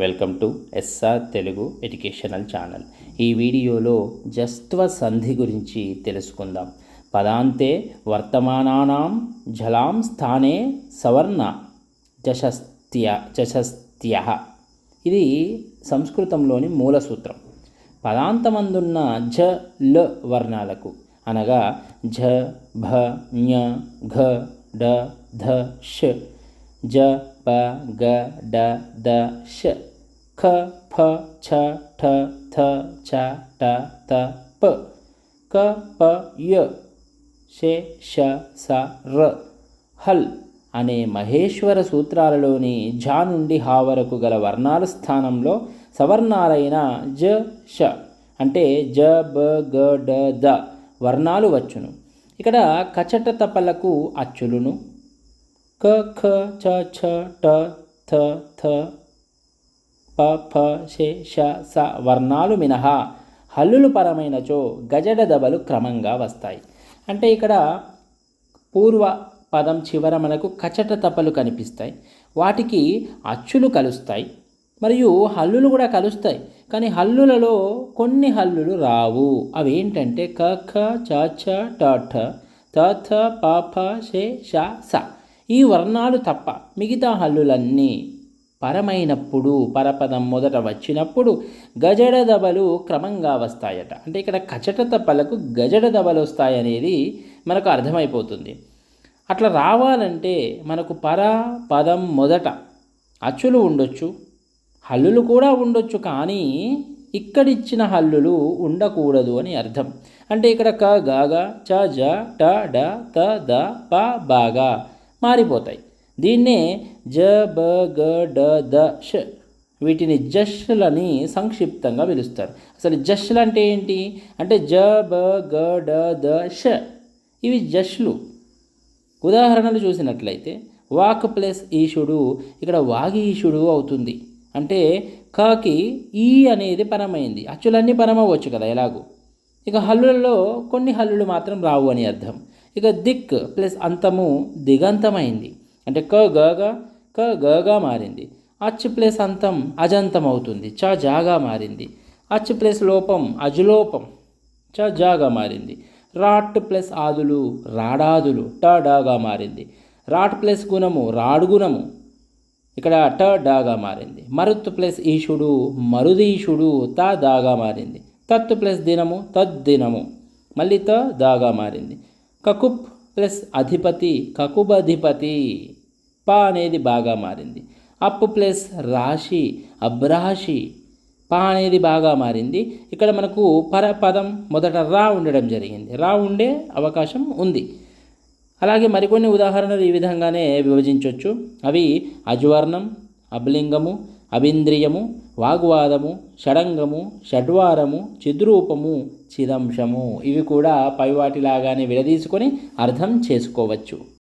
Welcome to SR Telugu educational channel. ఈ వీడియోలో జస్త్వ సంధి గురించి తెలుసుకుందాం. పదాంతే వర్తమానానాం జలాం స్థానే సవర్ణ జశస్త్య జశస్త్య. ఇది సంస్కృతంలోని మూల సూత్రం. పదాంతమందున్న ఝ ల వర్ణాలకు అనగా ఝ భ ఞ ఘ డ ధ ష జ ప గ డ ద ష ఖ ఫ ఛ ఠ థ చ ట త ప క ప య షే ష స ర. హల్ అనే మహేశ్వర సూత్రాలలోని ఝా నుండి హా వరకు గల వర్ణాల స్థానంలో సవర్ణాలైన జ ష అంటే జ బ గ డ ద వర్ణాలు వచ్చును. ఇక్కడ కచట తపలకు అచ్చులును క ఖ చ ఛ ట థ థ ప ఫ షే ష స వర్ణాలు మినహా హల్లులు పరమైనచో గజడ దబలు క్రమంగా వస్తాయి. అంటే ఇక్కడ పూర్వ పదం చివర మనకు కచట తపలు కనిపిస్తాయి. వాటికి అచ్చులు కలుస్తాయి. మరియు హల్లులు కూడా కలుస్తాయి. కానీ హల్లులలో కొన్ని హల్లులు రావు. అవి ఏంటంటే క ఖ చ ఛ ట ఠ త థ ప ఫ షే ష స. ఈ వర్ణాలు తప్ప మిగతా హల్లులన్నీ పరమైనప్పుడు పరపదం మొదట వచ్చినప్పుడు గజడ దబలు క్రమంగా వస్తాయట. అంటే ఇక్కడ కచట తప్పలకు గజడ దబలు వస్తాయనేది మనకు అర్థమైపోతుంది. అట్లా రావాలంటే మనకు పర పదం మొదట అచ్చులు ఉండొచ్చు హల్లులు కూడా ఉండొచ్చు కానీ ఇక్కడిచ్చిన హల్లులు ఉండకూడదు అని అర్థం. అంటే ఇక్కడ క గాగా చ జ ట డ త ద ప బాగా మారిపోతాయి. దీన్నే జ బ గ డ ద ష వీటిని జష్లని సంక్షిప్తంగా పిలుస్తారు. అసలు జష్లు అంటే ఏంటి? అంటే జ బ గ డ ద ష ఇవి జష్లు. ఉదాహరణలు చూసినట్లయితే వాక్ ప్లస్ ఈశుడు ఇక్కడ వాగీశుడు అవుతుంది. అంటే కాకి ఈ అనేది పరమైంది. అచ్చులన్నీ పరమవచ్చు కదా ఎలాగూ? ఇక హల్లులలో కొన్ని హల్లులు మాత్రం రావు అని అర్థం. ఇక దిక్ ప్లస్ అంతము దిగంతమైంది. అంటే క గగా క గగా మారింది. అచ్ ప్లస్ అంతం అజంతం అవుతుంది చ జాగా మారింది. అచ్ ప్లస్ లోపం అజులోపం. చ జాగా మారింది. రాట్ ప్లస్ ఆదులు రాడాదులు. ట డాగా మారింది. రాట్ ప్లస్ గుణము రాడుగుణము ఇక్కడ ట డాగా మారింది. మరుత్ ప్లస్ ఈశుడు మరుదీశుడు త దాగా మారింది. తత్ ప్లస్ దినము తద్దినము మళ్ళీ త దాగా మారింది. కకుప్ ప్లస్ అధిపతి కకుబధిపతి ప అనేది బాగా మారింది. అప్ ప్లస్ రాశి అబ్రాశి. ప అనేది బాగా మారింది. ఇక్కడ మనకు పరపదం మొదట రా ఉండడం జరిగింది. రా ఉండే అవకాశం ఉంది. అలాగే మరికొన్ని ఉదాహరణలు ఈ విధంగానే విభజించవచ్చు అవి అజ్వర్ణం అబ్లింగము అభింద్రియము వాగ్వాదము షడంగము షడ్వారము చిద్రూపము చిదంశము. ఇవి కూడా పైవాటిలాగానే విడదీసుకొని అర్థం చేసుకోవచ్చు.